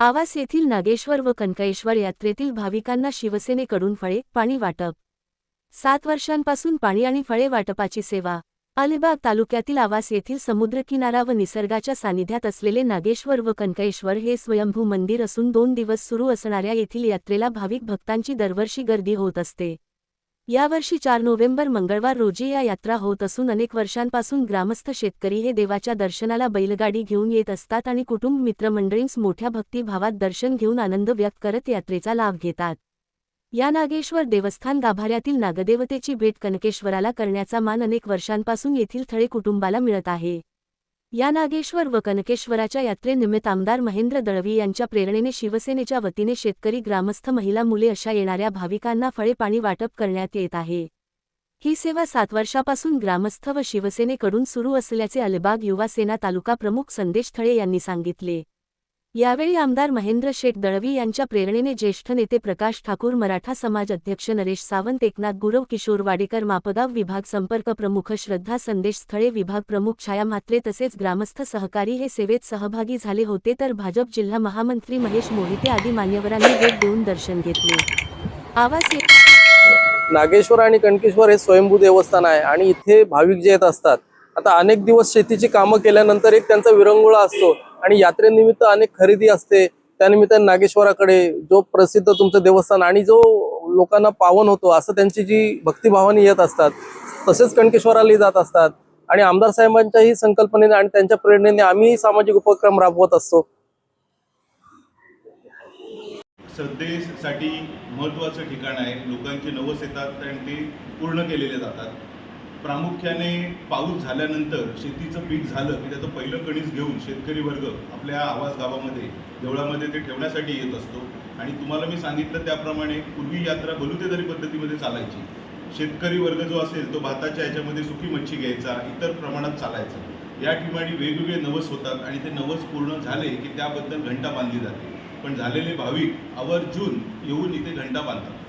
आवास येथील नागेश्वर व कनकेश्वर यात्रेतील भाविकांना शिवसेनेकडून फळे पाणी वाटप. सात वर्षांपासून पाणी आणि फळे वाटपाची सेवा. अलिबाग तालुक्यातील आवास येथील समुद्रकिनारा व निसर्गाच्या सानिध्यात असलेले नागेश्वर व कनकेश्वर हे स्वयंभू मंदिर असून दोन दिवस सुरू असणाऱ्या येथील यात्रेला भाविक भक्तांची दरवर्षी गर्दी होत असते. यावर्षी चार नोव्हेंबर मंगळवार रोजी या यात्रा होत असून अनेक वर्षांपासून ग्रामस्थ शेतकरी हे देवाच्या दर्शनाला बैलगाडी घेऊन येत असतात आणि कुटुंब मित्रमंडळींस मोठ्या भक्तिभावात दर्शन घेऊन आनंद व्यक्त करत यात्रेचा लाभ घेतात. या नागेश्वर देवस्थान गाभाऱ्यातील नागदेवतेची भेट कनकेश्वराला करण्याचा मान अनेक वर्षांपासून येथील थळे कुटुंबाला मिळत आहे. या नागेश्वर व कनकेश्वराच्या यात्रेनिमित्त आमदार महेंद्र दळवी यांच्या प्रेरणेने शिवसेनेच्या वतीने शेतकरी ग्रामस्थ महिला मुले अशा येणाऱ्या भाविकांना फळे पाणी वाटप करण्यात येत आहे. ही सेवा सात वर्षापासून ग्रामस्थ व शिवसेनेकडून सुरू असल्याचे अलिबाग युवा सेना तालुका प्रमुख संदेश थळे यांनी सांगितले. यावेळी आमदार महेंद्र शेठ दळवी यांच्या प्रेरणेने ज्येष्ठ नेते प्रकाश ठाकूर मराठा समाज अध्यक्ष नरेश सावंत एकनाथ गुरव किशोर वाडेकर मापगाव विभाग संपर्क प्रमुख श्रद्धा संदेश स्थळे विभाग प्रमुख छाया म्हात्रे तसेच ग्रामस्थ सहकारी हे सेवेत सहभागी झाले होते तर भाजप जिल्हा महामंत्री महेश मोहिते आदी मान्यवरांनी भेट देऊन दर्शन घेतले. आवाज ये- नागेश्वर आणि कणकेश्वर हे स्वयंभू देवस्थान आहे आणि इथे भाविक जे येत असतात आता अनेक दिवस शेतीची कामं केल्यानंतर एक त्यांचा विरंगुळा असतो. आणि यात्रेनिमित्त अनेक खरेदी असते. त्यानिमित्त नागेश्वराकडे जो प्रसिद्ध तुमचं देवस्थान आणि जो लोकांना पावन होतो असं त्यांची जी भक्तिभावाने येत असतात तसेच कणकेश्वरालाही जात असतात. आणि आमदार साहेबांच्याही संकल्पनेने आणि त्यांच्या प्रेरणेने आम्ही सामाजिक उपक्रम राबवत असतो. श्रद्धेसाठी महत्वाचं ठिकाण आहे. लोकांचे नवस येतात आणि ते पूर्ण केलेले जातात. प्रामुख्याने पाऊस झाल्यानंतर शेतीचं पीक झालं की त्याचं पहिलं कणीस घेऊन शेतकरी वर्ग आपल्या आवाज गावामध्ये देवळामध्ये ते ठेवण्यासाठी येत असतो. आणि तुम्हाला मी सांगितलं त्याप्रमाणे पूर्वी यात्रा बलुतेदारी पद्धतीमध्ये चालायची. शेतकरी वर्ग जो असेल तो भाताच्या याच्यामध्ये सुकी मच्छी घ्यायचा इतर प्रमाणात चालायचा. या ठिकाणी वेगवेगळे नवस होतात आणि ते नवस पूर्ण झाले की त्याबद्दल घंटा बांधली जाते. पण झालेले भाविक आवर्जून येऊन इथे घंटा बांधतात.